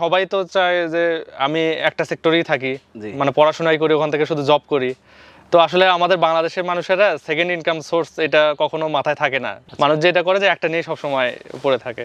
সবাই তো চায় যে আমি একটা সেক্টরেই থাকি। মানে পড়াশোনাই করি ওখান থেকে শুধু জব করি তো আসলে আমাদের বাংলাদেশের মানুষেরা সেকেন্ড ইনকাম সোর্স এটা কখনো মাথায় থাকে না। মানুষ যেটা করে যে একটা নিয়ে সবসময় পড়ে থাকে।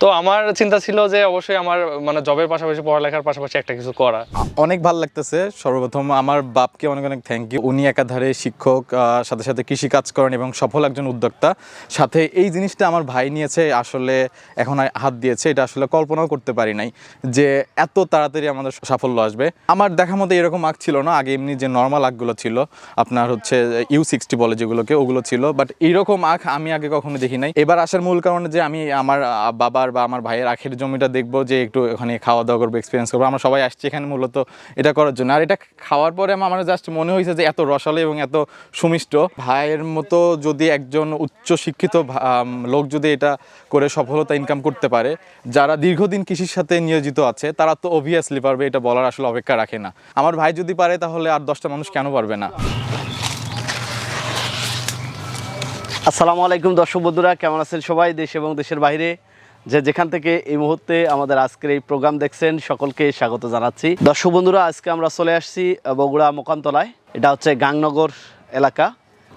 তো আমার চিন্তা ছিল যে অবশ্যই আমার মানে জবের পাশাপাশি পড়ালেখার পাশাপাশি একটা কিছু করা। অনেক ভালো লাগতেছে। সর্বপ্রথম আমার বাপকে অনেক অনেক থ্যাংক ইউ উনি একাধারে শিক্ষক আহ, সাথে সাথে কৃষি কাজ করেন এবং সফল একজন উদ্যোক্তা। সাথে এই জিনিসটা আমার ভাই নিয়েছে আসলে এখন আর হাত দিয়েছে। এটা আসলে কল্পনাও করতে পারি নাই যে এত তাড়াতাড়ি আমাদের সাফল্য আসবে। আমার দেখা মতো এরকম আখ ছিল না। আগে এমনি যে নর্মাল আখগুলো ছিল। আপনার হচ্ছে ইউ সিক্সটি বলে যেগুলোকে, ওগুলো ছিল। বাট এইরকম আখ আমি আগে কখনো দেখি নাই। এবার আসার মূল কারণ যে আমি আমার বাবার বা আমার ভাইয়ের আখের জমিটা দেখব, যে একটু ওখানে খাওয়া দাওয়া করব এক্সপিরিয়েন্স করব। আমরা সবাই আসছি এখানে মূলত এটা করার জন্য। আর এটা খাওয়ার পরে আমার জাস্ট মনে হয়েছে যে এত রসালো এবং এত সুমিষ্ট। ভাইয়ের মতো যদি একজন উচ্চ শিক্ষিত লোক যদি এটা করে সফলতা ইনকাম করতে পারে, যারা দীর্ঘদিন কৃষির সাথে নিয়োজিত আছে, তারা তো অবভিয়াসলি পারবে, এটা বলার আসলে অপেক্ষা রাখে না। আমার ভাই যদি পারে, তাহলে আর দশটা মানুষ কেন পারবে না? আসসালামু আলাইকুম দর্শক বন্ধুরা, কেমন আছেন সবাই দেশ এবং দেশের বাইরে? যে যেখান থেকে এই মুহূর্তে আমাদের আজকের এই প্রোগ্রাম দেখছেন, সকলকে স্বাগত জানাচ্ছি। দর্শক বন্ধুরা, আজকে আমরা চলে আসছি বগুড়া মোকান্তলায়। এটা হচ্ছে গাংনগর এলাকা।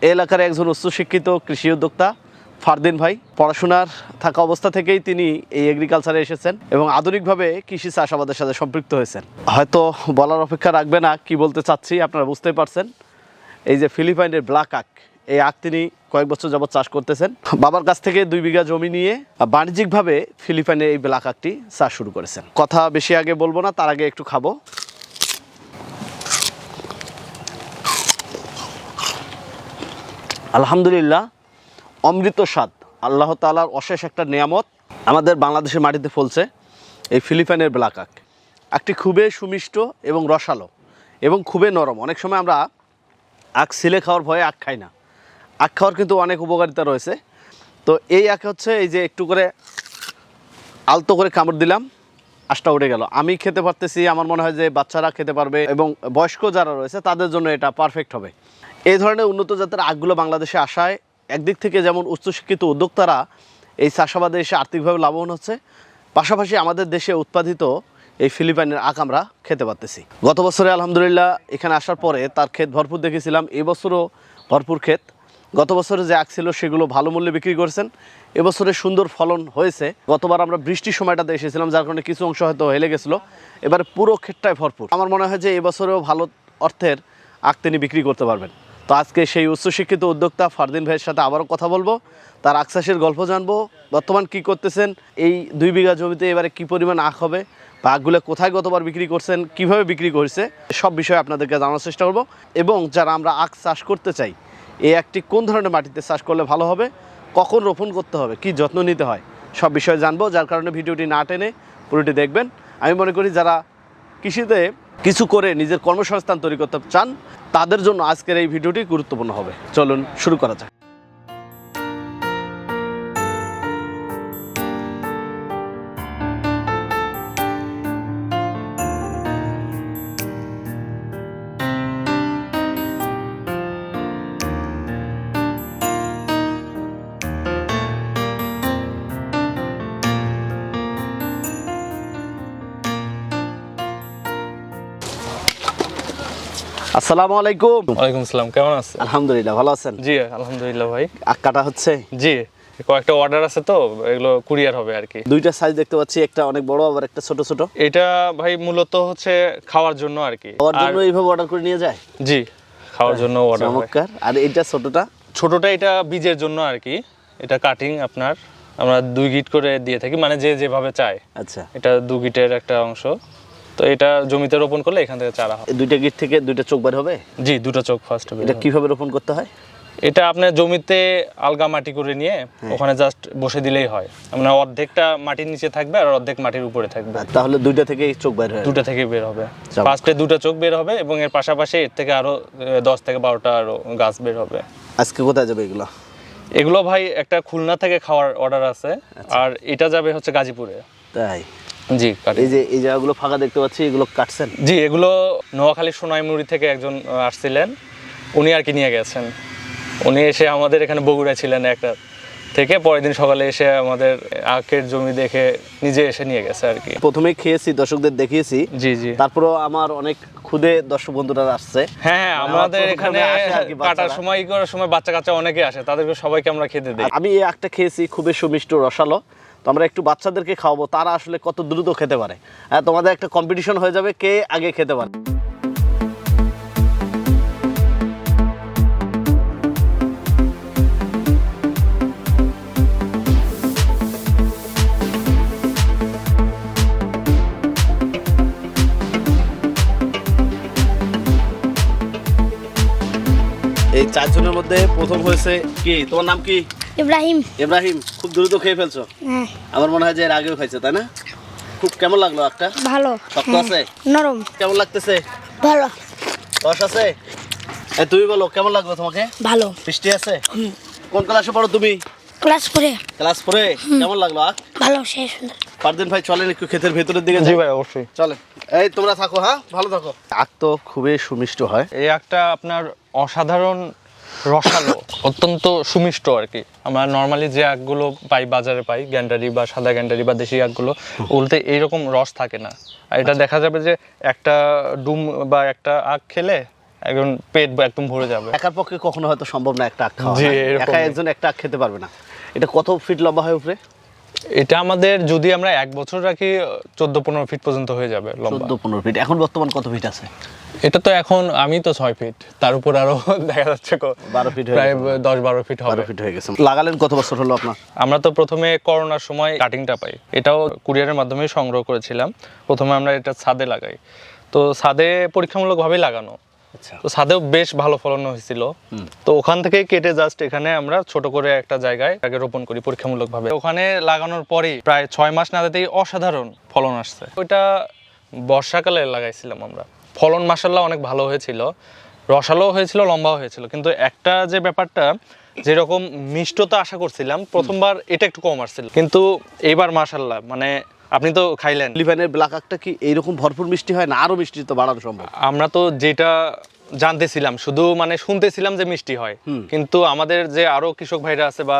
এই এলাকার একজন উচ্চশিক্ষিত কৃষি উদ্যোক্তা ফারদিন ভাই। পড়াশোনার থাকা অবস্থা থেকেই তিনি এই এগ্রিকালচারে এসেছেন এবং আধুনিকভাবে কৃষি চাষাবাদের সাথে সম্পৃক্ত হয়েছেন। হয়তো বলার অপেক্ষা রাখবে না, কি বলতে চাচ্ছি আপনারা বুঝতেই পারছেন। এই যে ফিলিপাইনের ব্ল্যাক আক এই আখ তিনি কয়েক বছর যাবত চাষ করতেছেন। বাবার কাছ থেকে দুই বিঘা জমি নিয়ে বাণিজ্যিকভাবে ফিলিপাইনে এই ব্ল্যাক আখটি চাষ শুরু করেছেন। কথা বেশি আগে বলব না, তার আগে একটু খাব। আলহামদুলিল্লাহ, অমৃত স্বাদ, আল্লাহ তালার অশেষ একটা নিয়ামত আমাদের বাংলাদেশের মাটিতে ফলছে এই ফিলিপাইনের ব্ল্যাক আখ। আখটি খুবই সুমিষ্ট এবং রসালো এবং খুবই নরম। অনেক সময় আমরা আখ সিলে খাওয়ার ভয়ে আখ খাই না। আখ খাওয়ার কিন্তু অনেক উপকারিতা রয়েছে। তো এই আখ হচ্ছে এই যে একটু করে আলতো করে কামড় দিলাম, আশটা উঠে গেল। আমি খেতে পারতেছি, আমার মনে হয় যে বাচ্চারা খেতে পারবে এবং বয়স্ক যারা রয়েছে, তাদের জন্য এটা পারফেক্ট হবে। এই ধরনের উন্নত জাতের আখগুলো বাংলাদেশে আসায় একদিক থেকে যেমন উচ্চশিক্ষিত উদ্যোক্তারা এই চাষাবাদে এসে আর্থিকভাবে লাভবান হচ্ছে, পাশাপাশি আমাদের দেশে উৎপাদিত এই ফিলিপাইনের আখ আমরা খেতে পারতেছি। গত বছরে আলহামদুলিল্লাহ এখানে আসার পরে তার ক্ষেত ভরপুর দেখেছিলাম এবছরও ভরপুর ক্ষেত। গত বছরে যে আখ ছিল, সেগুলো ভালো মূল্যে বিক্রি করেছেন। এবছরে সুন্দর ফলন হয়েছে। গতবার আমরা বৃষ্টির সময়টাতে এসেছিলাম, যার কারণে কিছু অংশ হয়তো হেলে গেছিল। এবারে পুরো ক্ষেতটাই ভরপুর। আমার মনে হয় যে এবছরেও ভালো অর্থের আখ তিনি বিক্রি করতে পারবেন। তো আজকে সেই উচ্চশিক্ষিত উদ্যোক্তা ফারদিন ভাইয়ের সাথে আবারও কথা বলব। তার আখ চাষের গল্প জানব। বর্তমান কি করতেছেন? এই দুই বিঘা জমিতে এবারে কি পরিমাণ আখ হবে? বা আখগুলো কোথায় গতবার বিক্রি করছেন? কীভাবে বিক্রি করছে? সব বিষয়ে আপনাদেরকে জানার চেষ্টা করব। এবং যারা আমরা আখ চাষ করতে চাই এই একটি কোন ধরনের মাটিতে চাষ করলে ভালো হবে? কখন রোপণ করতে হবে? কি যত্ন নিতে হয়? সব বিষয়ে জানব, যার কারণে ভিডিওটি না টেনে পুরোটি দেখবেন। আমি মনে করি যারা কৃষিতে কিছু করে নিজের কর্মসংস্থান তৈরি করতে চান, তাদের জন্য আজকের এই ভিডিওটি গুরুত্বপূর্ণ হবে। চলুন শুরু করা যাক। আসসালামু আলাইকুম। ওয়ালাইকুম আসসালাম কেমন আছেন? আলহামদুলিল্লাহ ভালো আছেন? জি আলহামদুলিল্লাহ ভাই। কাটা হচ্ছে? জি কয়েকটা অর্ডার আছে তো এগুলো কুরিয়ার হবে আর কি। দুইটা সাইজ দেখতে পাচ্ছি একটা অনেক বড় আবার একটা ছোট ছোট। এটা ভাই মূলত হচ্ছে খাওয়ার জন্য আর কি। খাওয়ার জন্য এইভাবে অর্ডার করে নিয়ে যায়? জি খাওয়ার জন্য অর্ডার চমৎকার। আর এইটা ছোটটা? ছোটটা এটা বীজের জন্য আর কি। এটা কাটিং আপনার আমরা দুই গিট করে দিয়ে থাকি মানে যে যেভাবে চায়। আচ্ছা। এটা দু গিটের একটা অংশ। তো এটা জমিতে রোপণ করলে এখান থেকে চারা হয় দুইটা গিট থেকে দুইটা চোখ বের হবে? জি দুটো চোখ ফার্স্ট হবে এটা কীভাবে রোপণ করতে হয়? এটা আপনার জমিতে আলগা মাটি করে নিয়ে ওখানে জাস্ট বসে দিলেই হয়। মানে অর্ধেকটা মাটির নিচে থাকবে আর অর্ধেক মাটির উপরে থাকবে। তাহলে দুইটা থেকে চোখ বের হবে দুটো থেকে বের হবে। ফার্স্টে দুটো চোখ বের হবে এবং এর পাশাপাশি এর থেকে আরও দশ থেকে বারোটা আরও গাছ বের হবে। আজকে কোথায় যাবে এগুলো? এগুলো ভাই একটা খুলনা থেকে খাওয়ার অর্ডার আছে। আচ্ছা। আর এটা যাবে হচ্ছে গাজীপুরে। তাই? জি এই যে এই জায়গাগুলো ফাঁকা দেখতে পাচ্ছি এগুলো কাটছেন? জি এগুলো নোয়াখালী সোনাইমুড়ি থেকে একজন আসছিলেন। উনি আর কি নিয়ে গেছেন। উনি এসে আমাদের এখানে বগুড়া ছিলেন একটা থেকে পরের দিন সকালে এসে আমাদের আখের জমি দেখে নিজে এসে নিয়ে গেছে আর কি। প্রথমে খেয়েছি দর্শকদের দেখিয়েছি। জি জি। তারপরেও আমার অনেক ক্ষুদে দর্শক বন্ধুরা আসছে। হ্যাঁ হ্যাঁ আমাদের এখানে কাটার সময় করার সময় বাচ্চা কাচ্চা অনেকে আসে তাদেরকে সবাইকে আমরা খেতে দিই। আমি এই একটা খেয়েছি খুবই সুমিষ্ট রসালো। তো আমরা একটু বাচ্চাদেরকে খাওয়াবো তারা আসলে কত দ্রুত খেতে পারে। হ্যাঁ তোমাদের একটা কম্পিটিশন হয়ে যাবে কে আগে খেতে পারে। এই চারজনের মধ্যে প্রথম হয়েছে কি? তোমার নাম কি? ইব্রাহিম। ইব্রাহিম। খুব দ্রুত খেয়ে ফেলছো? হ্যাঁ। আমার মনে হয় যে এর আগেও খাইছে তাই না? খুব কেমন লাগল একটা ভালো। শক্ত আছে? নরম। কেমন লাগতেছে? ভালো। রস আছে? এ তুমি বলো কেমন লাগল তোমাকে? ভালো। মিষ্টি আছে? কোন ক্লাসে পড়ো তুমি? ক্লাস করে ক্লাস ফোরে? কেমন লাগল আখ? ভালো সুন্দর। পারদিন ভাই চলেন একটু ক্ষেতের ভেতরের দিকে জি যাই। ভাই অবশ্যই। চলে এই তোমরা থাকো হ্যাঁ? ভালো থাকো। আখ তো খুবই সুমিষ্ট হয়। এই একটা আপনার অসাধারণ রসালো। অত্যন্ত সুমিষ্ট আর কি। আমরা নর্মালি যে আগগুলো পাই বাজারে পাই গ্যান্ডারি বা সাদা গ্যান্ডারি বা দেশি আগগুলো ওগুলোতে এইরকম রস থাকে না। আর এটা দেখা যাবে যে একটা ডুম বা একটা আগ খেলে একজন পেট একদম ভরে যাবে। একার পক্ষে কখনো হয়তো সম্ভব না একটা আখ খাওয়া। হ্যাঁ? একা একজন একটা আখ খেতে পারবে না। এটা কত ফিট লম্বা হয় উপরে? এটা আমাদের যদি আমরা এক বছর রাখি চোদ্দ পনেরো ফিট পর্যন্ত হয়ে যাবে লম্বা। চোদ্দ পনেরো ফিট এখন বর্তমান কত ফিট আছে? এটা তো এখন আমি তো ছয় ফিট তার উপর আরও দেখা যাচ্ছে 12 ফিট প্রায় দশ বারো ফিট বারো ফিট হয়ে গেছে। লাগালেন কত বছর হলো আপনার? আমরা তো প্রথমে করোনার সময় কাটিংটা পাই। এটাও কুরিয়ারের মাধ্যমে সংগ্রহ করেছিলাম। প্রথমে আমরা এটা ছাদে লাগাই। তো ছাদে পরীক্ষামূলকভাবেই লাগানো। তো ছাদেও বেশ ভালো ফলন হয়েছিল। তো ওখান থেকে কেটে জাস্ট এখানে আমরা ছোট করে একটা জায়গায় এটাকে রোপণ করি পরীক্ষামূলকভাবে। ওখানে লাগানোর পরেই প্রায় ছয় মাস না যেতেই অসাধারণ ফলন আসছে। ওইটা বর্ষাকালে লাগাইছিলাম আমরা। ফলন মাসাল্লাহ অনেক ভালো হয়েছিল। রসালো হয়েছিল লম্বাও হয়েছিল। কিন্তু একটা যে ব্যাপারটা যেরকম মিষ্টতা আশা করছিলাম প্রথমবার এটা একটু কম আসছিল। কিন্তু এইবার মাসাল্লাহ মানে আপনি তো খাইলেন। লিভানের ব্ল্যাক আখটা কি এইরকম ভরপুর মিষ্টি হয় না? আরও মিষ্টি তো বাড়ানো সম্ভব। আমরা তো যেটা জানতেছিলাম শুধু মানে শুনতেছিলাম যে মিষ্টি হয়। কিন্তু আমাদের যে আরও কৃষক ভাইরা আছে বা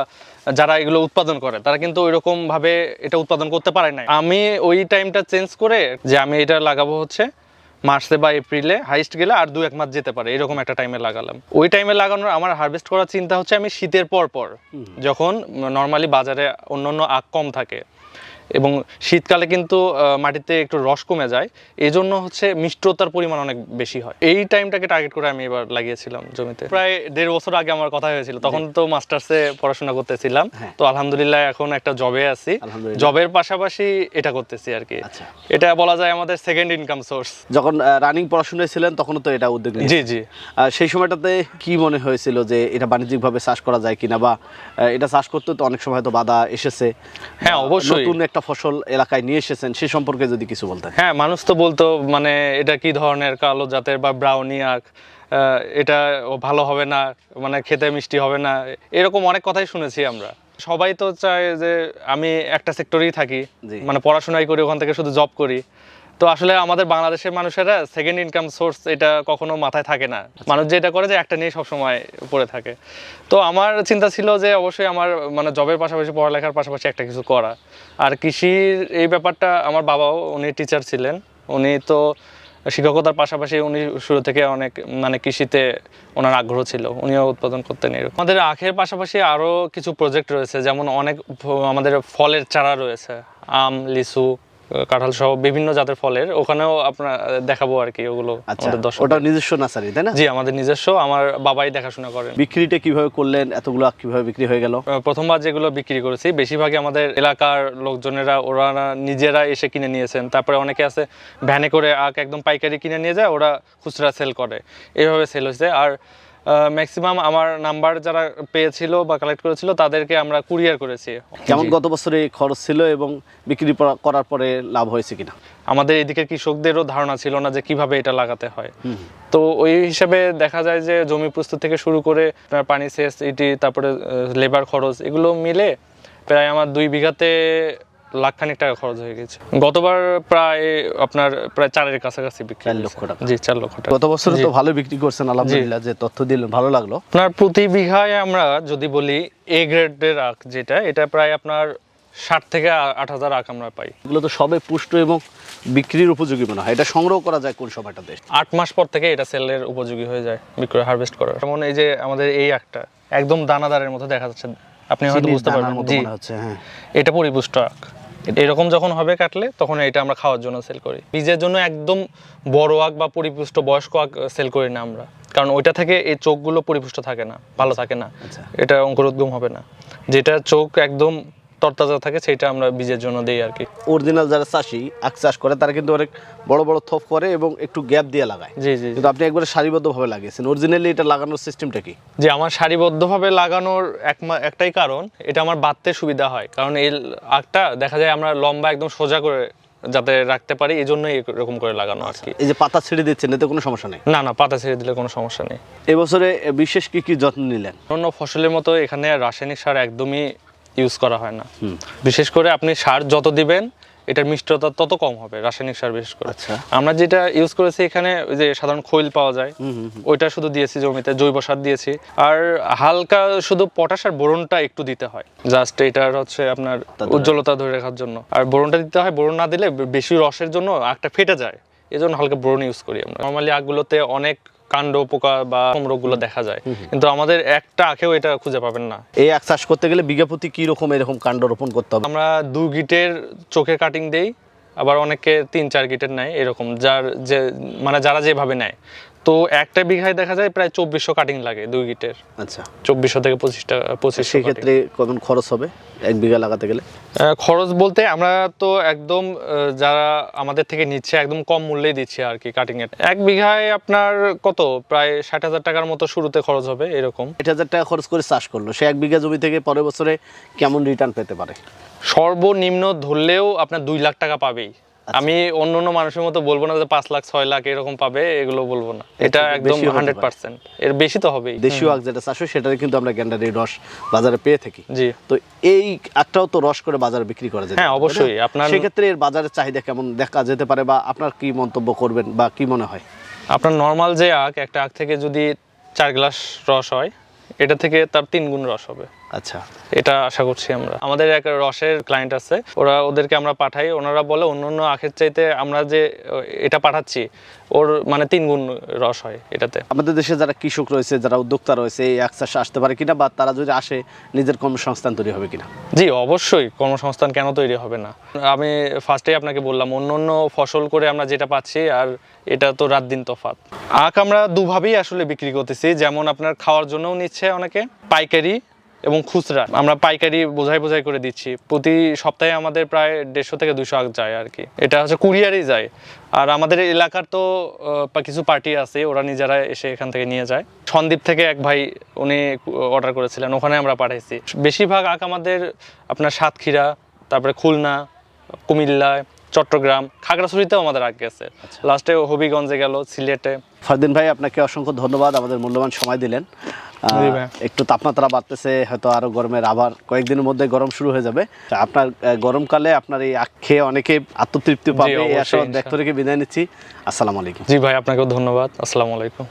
যারা এগুলো উৎপাদন করে তারা কিন্তু ওইরকম ভাবে এটা উৎপাদন করতে পারে না আমি ওই টাইমটা চেঞ্জ করে যে আমি এটা লাগাবো হচ্ছে মার্চে বা এপ্রিলে হাইস্ট গেলে আর দু এক মাস যেতে পারে এরকম একটা টাইমে লাগালাম। ওই টাইমে লাগানোর আমার হারভেস্ট করার চিন্তা হচ্ছে আমি শীতের পর পর যখন নর্মালি বাজারে অন্য অন্য আখ কম থাকে এবং শীতকালে কিন্তু মাটিতে একটু রস কমে যায়। এই জন্য হচ্ছে মিষ্টতার পরিমাণ অনেক বেশি হয়। এই টাইমটাকে টার্গেট করে আমি এবার লাগিয়েছিলাম জমিতে। প্রায় দেড় বছর আগে আমার কথা হয়েছিল। তখন তো মাস্টার্সে পড়াশোনা করতেছিলাম। তো আলহামদুলিল্লাহ এখন একটা জবে আছি। জবের পাশাপাশি এটা করতেছি আর কি। আচ্ছা। এটা বলা যায় আমাদের সেকেন্ড ইনকাম সোর্স যখন রানিং পড়াশোনায় ছিলেন তখন তো এটা উদ্যোগ জি জি। সেই সময়টাতে কি মনে হয়েছিল যে এটা বাণিজ্যিকভাবে চাষ করা যায় কিনা বা এটা চাষ করতে তো অনেক সময় তো বাধা এসেছে? হ্যাঁ, অবশ্যই। নতুন একটা ফসল এলাকায় নিয়ে এসেছেন সে সম্পর্কে যদি কিছু বলতেন। হ্যাঁ মানুষ তো বলতো মানে এটা কি ধরনের কালো জাতের বা ব্রাউনি আখ এটা ভালো হবে না মানে খেতে মিষ্টি হবে না এরকম অনেক কথাই শুনেছি আমরা। সবাই তো চায় যে আমি একটা সেক্টরেই থাকি। মানে পড়াশোনাই করি ওখান থেকে শুধু জব করি। তো আসলে আমাদের বাংলাদেশের মানুষেরা সেকেন্ড ইনকাম সোর্স এটা কখনো মাথায় থাকে না। মানুষ যেটা করে যে একটা নিয়ে সবসময় পড়ে থাকে। তো আমার চিন্তা ছিল যে অবশ্যই আমার মানে জবের পাশাপাশি পড়ালেখার পাশাপাশি একটা কিছু করা। আর কৃষির এই ব্যাপারটা আমার বাবাও উনি টিচার ছিলেন। উনি তো শিক্ষকতার পাশাপাশি উনি শুরু থেকে অনেক মানে কৃষিতে ওনার আগ্রহ ছিল। উনিও উৎপাদন করতেন এরকম। আমাদের আখের পাশাপাশি আরও কিছু প্রজেক্ট রয়েছে। যেমন অনেক আমাদের ফলের চারা রয়েছে। আম লিচু কাঁঠাল সহ বিভিন্ন জাতের ফলের ওখানেও আপনার দেখাবো আর কি ওগুলো আচ্ছা আমাদের দর্শক ওটা নিজস্ব নার্সারি তাই না? জি আমাদের নিজস্ব। আমার বাবাই দেখাশোনা করেন। বিক্রিটা কীভাবে করলেন এতগুলো আখ কীভাবে বিক্রি হয়ে গেল? প্রথমবার যেগুলো বিক্রি করেছি বেশিরভাগই আমাদের এলাকার লোকজনেরা ওরা নিজেরা এসে কিনে নিয়েছেন। তারপরে অনেকে আছে ভ্যানে করে আখ একদম পাইকারি কিনে নিয়ে যায় ওরা খুচরা সেল করে। এইভাবে সেল হয়েছে। আর ম্যাক্সিমাম আমার নাম্বার যারা পেয়েছিল বা কালেক্ট করেছিল তাদেরকে আমরা কুরিয়ার করেছি। কেমন গত বছরে খরচ ছিল এবং বিক্রি করার পরে লাভ হয়েছে কিনা? আমাদের এদিকে কৃষকদেরও ধারণা ছিল না যে কীভাবে এটা লাগাতে হয়। তো ওই হিসাবে দেখা যায় যে জমি প্রস্তুত থেকে শুরু করে আপনার পানি সেচ ইটি তারপরে লেবার খরচ এগুলো মিলে প্রায় আমার দুই বিঘাতে লাখ খানিক টাকা খরচ হয়ে গেছে। গতবার প্রায় আপনার প্রায় চারের কাছাকাছি বিক্রি চার লক্ষ টাকা। জি চার লক্ষ টাকা। গত বছর তো ভালো বিক্রি করছেন আলহামদুলিল্লাহ যে তথ্য দিলেন ভালো লাগল। আপনার প্রতি বিঘায় আমরা যদি বলি এ গ্রেডের আখ যেটা এটা প্রায় আপনার ষাট থেকে আট হাজার আখ আমরা পাই। এগুলো তো সবে পুষ্ট এবং বিক্রির উপযোগী মনে হয়। এটা সংগ্রহ করা যায় কোন সময়টাতে আট মাস পর থেকে এটা সেলের উপযোগী হয়ে যায় বিক্রয় হারভেস্ট করার। যেমন এই যে আমাদের এই আখটা একদম দানাদারের মতো দেখা যাচ্ছে। আপনি হয়তো বুঝতে পারবেন। মতো জি। মনে হচ্ছে হ্যাঁ। এটা পরিপুষ্ট আখ। এরকম যখন হবে কাটলে তখন এটা আমরা খাওয়ার জন্য সেল করি। বীজের জন্য একদম বড় আঁক বা পরিপুষ্ট বয়স্ক আঁক সেল করি না আমরা। কারণ ওইটা থেকে এই চোখগুলো পরিপুষ্ট থাকে না ভালো থাকে না। আচ্ছা। এটা অঙ্কুরোদ্গম হবে না। যেটা চোখ একদম তরতাজা থাকে সেটা আমরা বীজের জন্য দিই আর কি। অরিজিনাল যারা চাষি আখ চাষ করে তারা কিন্তু অনেক বড় বড় থোপ করে এবং একটু গ্যাপ দিয়ে লাগায়। জি জি। কিন্তু আপনি একবারে সারিবদ্ধভাবে লাগিয়েছেন। অরিজিনালি এটা লাগানোর সিস্টেমটা কি? যে আমার সারিবদ্ধভাবে লাগানোর একমা- একটাই কারণ এটা আমার বাঁধতে সুবিধা হয়। কারণ এই আখটা দেখা যায় আমরা লম্বা একদম সোজা করে যাতে রাখতে পারি এই জন্যই এরকম করে লাগানো আর কি। এই যে পাতা ছেড়ে দিচ্ছেন এতে কোনো সমস্যা নেই? না না পাতা ছেড়ে দিলে কোনো সমস্যা নেই। এবছরে বিশেষ কি কি যত্ন নিলেন? অন্য ফসলের মতো এখানে রাসায়নিক সার একদমই ইউজ করা হয় না। বিশেষ করে আপনি সার যত দিবেন এটার মিষ্টতা তত কম হবে রাসায়নিক সার বিশেষ করে। আচ্ছা। আমরা যেটা ইউজ করেছি এখানে ওই যে সাধারণ খৈল পাওয়া যায় ওইটা শুধু দিয়েছি জমিতে জৈব সার দিয়েছি। আর হালকা শুধু পটাশ আর বোরনটা একটু দিতে হয় জাস্ট এটার হচ্ছে আপনার উজ্জ্বলতা ধরে রাখার জন্য। আর বোরনটা দিতে হয় বোরন না দিলে বেশি রসের জন্য আখটা ফেটে যায় এই জন্য হালকা বোরন ইউজ করি আমরা। নর্মালি আখগুলোতে অনেক কাণ্ড পোকা বা রোগগুলো দেখা যায়। কিন্তু আমাদের একটা আখেও এটা খুঁজে পাবেন না। এই আখ চাষ করতে গেলে বিঘা প্রতি কি রকম এরকম কাণ্ড রোপণ করতে হবে? আমরা দু গিটের চোখের কাটিং দেই আবার অনেকে তিন চার গিটের নেয় এরকম। যার যে মানে যারা যেভাবে নেয়। তো একটা বিঘায় দেখা যায় প্রায় চব্বিশশো কাটিং লাগে দুই গিটের। আচ্ছা। চব্বিশশো থেকে পঁচিশটা পঁচিশ। সেক্ষেত্রে কখন খরচ হবে এক বিঘা লাগাতে গেলে? খরচ বলতে আমরা তো একদম যারা আমাদের থেকে নিচ্ছে একদম কম মূল্যেই দিচ্ছি আর কি কাটিং এর। এক বিঘায় আপনার কত? প্রায় ষাট হাজার টাকার মতো শুরুতে খরচ হবে এরকম। ষাট হাজার টাকা খরচ করে চাষ করল সে এক বিঘা জমি থেকে পরের বছরে কেমন রিটার্ন পেতে পারে? সর্বনিম্ন ধরলেও আপনার দুই লাখ টাকা পাবেই। আমি অন্য অন্য মানুষের মতো বলব না যে পাঁচ লাখ ছয় লাখ এরকম পাবে এগুলো বলব না। এটা একদম হান্ড্রেড পার্সেন্ট। এর বেশি তো হবেই। দেশীয় আখ যেটা চাষ সেটারে কিন্তু আমরা গ্যান্ডারি রস বাজারে পেয়ে থাকি। জি। তো এই আখটাও তো রস করে বাজারে বিক্রি করা যায় হ্যাঁ, অবশ্যই। আপনার- সেক্ষেত্রে এর বাজারের চাহিদা কেমন দেখা যেতে পারে বা আপনার কি মন্তব্য করবেন বা কি মনে হয়? আপনার নর্মাল যে আখ একটা আখ থেকে যদি চার গ্লাস রস হয় এটা থেকে তার তিন গুণ রস হবে। আচ্ছা। এটা আশা করছি আমরা। আমাদের এক রসের ক্লায়েন্ট আছে ওরা ওদেরকে আমরা পাঠাই ওনারা বলে অন্য অন্য আখের চাইতে আমরা যে এটা পাঠাচ্ছি ওর মানে তিন গুণ রস হয় এটাতে। আমাদের দেশে যারা কৃষক রয়েছে যারা উদ্যোক্তা রয়েছে এই আখ চাষে আসতে পারে কিনা বা তারা যদি আসে নিজের কর্মসংস্থান তৈরি হবে কিনা? জি অবশ্যই কর্মসংস্থান কেন তৈরি হবে না? আমি ফার্স্টেই আপনাকে বললাম অন্য অন্য ফসল করে আমরা যেটা পাচ্ছি আর এটা তো রাত দিন তফাৎ। আখ আমরা দুভাবেই আসলে বিক্রি করতেছি যেমন আপনার খাওয়ার জন্যও নিচ্ছে অনেকে পাইকারি এবং খুচরা। আমরা পাইকারি বোঝাই বোঝাই করে দিচ্ছি। প্রতি সপ্তাহে আমাদের প্রায় দেড়শো থেকে দুশো আখ যায় আর কি। এটা হচ্ছে কুরিয়ারই যায়। আর আমাদের এলাকার তো কিছু পার্টি আছে ওরা নিজেরা এসে এখান থেকে নিয়ে যায়। সন্দ্বীপ থেকে এক ভাই উনি অর্ডার করেছিলেন ওখানে আমরা পাঠাইছি। বেশিরভাগ আখ আমাদের আপনার সাতক্ষীরা তারপরে খুলনা কুমিল্লায় চট্টগ্রাম খাগড়াছড়িতেও আমাদের আখ গেছে। লাস্টে হবিগঞ্জে গেল সিলেটে। ফারদিন ভাই আপনাকে অসংখ্য ধন্যবাদ। আমাদের মূল্যবান সময় দিলেন। একটু তাপমাত্রা বাড়তেছে হয়তো আরও গরমের আবার কয়েকদিনের মধ্যে গরম শুরু হয়ে যাবে। আপনার গরমকালে আপনার এই আখ খেয়ে অনেকে আত্মতৃপ্তি পাবে এই আশাবাদ ব্যক্ত রেখে বিদায় নিচ্ছি। আসসালামু আলাইকুম। জি ভাই আপনাকেও ধন্যবাদ। আসসালামু আলাইকুম।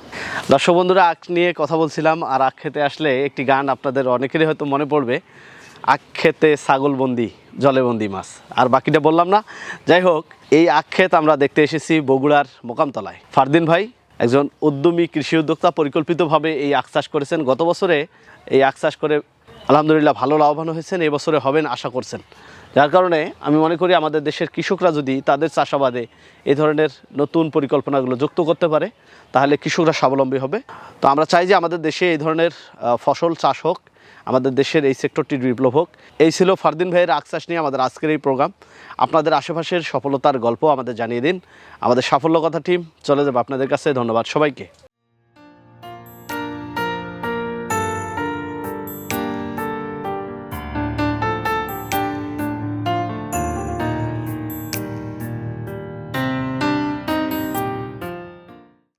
দর্শক বন্ধুরা আখ নিয়ে কথা বলছিলাম আর আখ খেতে আসলে একটি গান আপনাদের অনেকেরই হয়তো মনে পড়বে। আখ খেতে ছাগল বন্দি জলে বন্দি মাছ। আর বাকিটা বললাম না। যাই হোক এই আখ ক্ষেত আমরা দেখতে এসেছি বগুড়ার মোকামতলায়। ফারদিন ভাই একজন উদ্যমী কৃষি উদ্যোক্তা পরিকল্পিতভাবে এই আখ চাষ করেছেন। গত বছরে এই আখ চাষ করে আলহামদুলিল্লাহ ভালো লাভবান হয়েছেন, এই বছরে হবেন আশা করছেন। যার কারণে আমি মনে করি আমাদের দেশের কৃষকরা যদি তাদের চাষাবাদে এই ধরনের নতুন পরিকল্পনাগুলো যুক্ত করতে পারে, তাহলে কৃষকরা স্বাবলম্বী হবে। তো আমরা চাই যে আমাদের দেশে এই ধরনের ফসল চাষ হোক আমাদের দেশের এই সেক্টরটি বিপ্লব হোক। এই ছিল ফারদিন ভাইয়ের আখ নিয়ে আমাদের আজকের এই প্রোগ্রাম। আপনাদের আশেপাশের সফলতার গল্প আমাদের জানিয়ে দিন। আমাদের সাফল্য কথা টিম চলে যাবে আপনাদের কাছে। ধন্যবাদ সবাইকে।